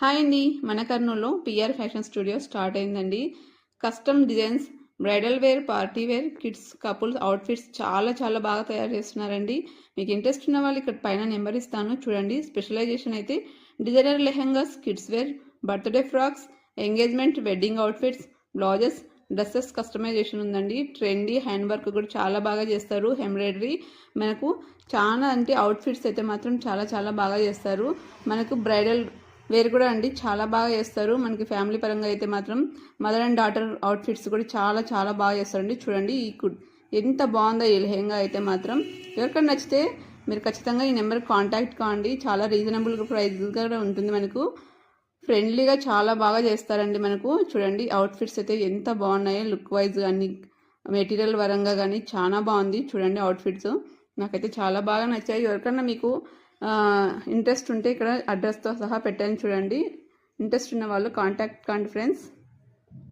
Hi అండి. మన కర్నూలులో పిఆర్ ఫ్యాషన్ స్టూడియో స్టార్ట్ అయిందండి. Custom designs bridal wear party wear kids couples outfits చాలా చాలా బాగా తయారు చేస్తున్నారండి. మీకు ఇంట్రెస్ట్ ఉన్న వాళ్ళు ఇక్కడ పైన నెంబర్ ఇస్తాను. చూడండి స్పెషలైజేషన్ అయితే designer lehengas kids wear birthday frocks engagement wedding outfits blouses dresses customisation ఉందండి. ట్రెండీ హ్యాండ్ వర్క్ కూడా చాలా బాగా చేస్తారు. ఎంబ్రాయిడరీ మనకు చాలా అంటే అవుట్ఫిట్స్ అయితే మాత్రం చాలా చాలా బాగా చేస్తారు. మనకు బ్రైడల్ వేరు కూడా అండి చాలా బాగా చేస్తారు. మనకి ఫ్యామిలీ పరంగా అయితే మాత్రం మదర్ అండ్ డాటర్ అవుట్ఫిట్స్ కూడా చాలా చాలా బాగా చేస్తారండి. చూడండి ఈ కుడ్ ఎంత బాగుందో ఈ లెహెంగా అయితే మాత్రం. ఎవరికైనా నచ్చితే మీరు ఖచ్చితంగా ఈ నెంబర్ కాంటాక్ట్ కావండి చాలా రీజనబుల్ ప్రైస్ కూడా ఉంటుంది మనకు. ఫ్రెండ్లీగా చాలా బాగా చేస్తారండి మనకు. చూడండి అవుట్ఫిట్స్ అయితే ఎంత బాగున్నాయో లుక్ వైజ్ కానీ మెటీరియల్ పరంగా కానీ చాలా బాగుంది. చూడండి అవుట్ఫిట్స్ నాకైతే చాలా బాగా నచ్చాయి. ఎవరికన్నా మీకు ఇంట్రెస్ట్ ఉంటే ఇక్కడ అడ్రస్తో సహా పెట్టాను చూడండి. ఇంట్రెస్ట్ ఉన్న వాళ్ళు కాంటాక్ట్ కాండి ఫ్రెండ్స్